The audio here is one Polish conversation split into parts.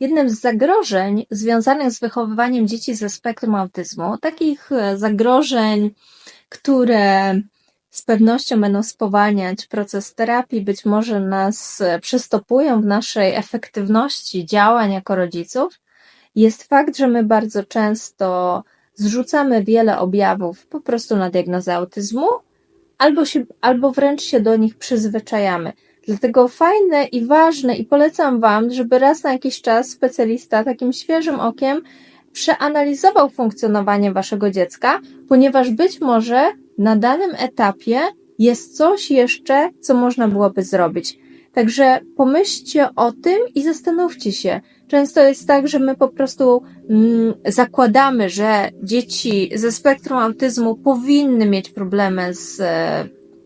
Jednym z zagrożeń związanych z wychowywaniem dzieci ze spektrum autyzmu, takich e, zagrożeń, które z pewnością będą spowalniać proces terapii, być może nas e, przystopują w naszej efektywności działań jako rodziców, jest fakt, że my bardzo często zrzucamy wiele objawów po prostu na diagnozę autyzmu, albo, się, albo wręcz się do nich przyzwyczajamy. Dlatego fajne i ważne i polecam Wam, żeby raz na jakiś czas specjalista takim świeżym okiem przeanalizował funkcjonowanie Waszego dziecka, ponieważ być może na danym etapie jest coś jeszcze, co można byłoby zrobić. Także pomyślcie o tym i zastanówcie się. Często jest tak, że my po prostu mm, zakładamy, że dzieci ze spektrum autyzmu powinny mieć problemy z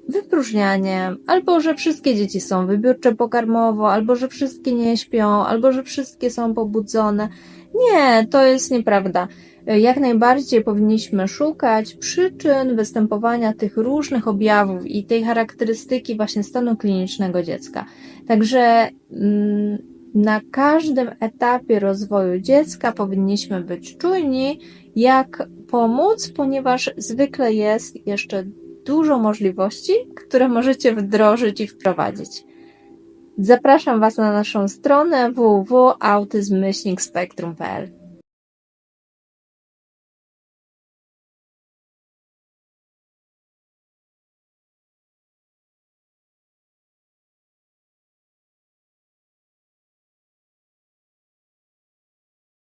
wypróżnianiem, albo że wszystkie dzieci są wybiórcze pokarmowo, albo że wszystkie nie śpią, albo że wszystkie są pobudzone. Nie, to jest nieprawda. Jak najbardziej powinniśmy szukać przyczyn występowania tych różnych objawów i tej charakterystyki właśnie stanu klinicznego dziecka. Także mm, na każdym etapie rozwoju dziecka powinniśmy być czujni, jak pomóc, ponieważ zwykle jest jeszcze dużo możliwości, które możecie wdrożyć i wprowadzić. Zapraszam Was na naszą stronę www.autyzm-spektrum.pl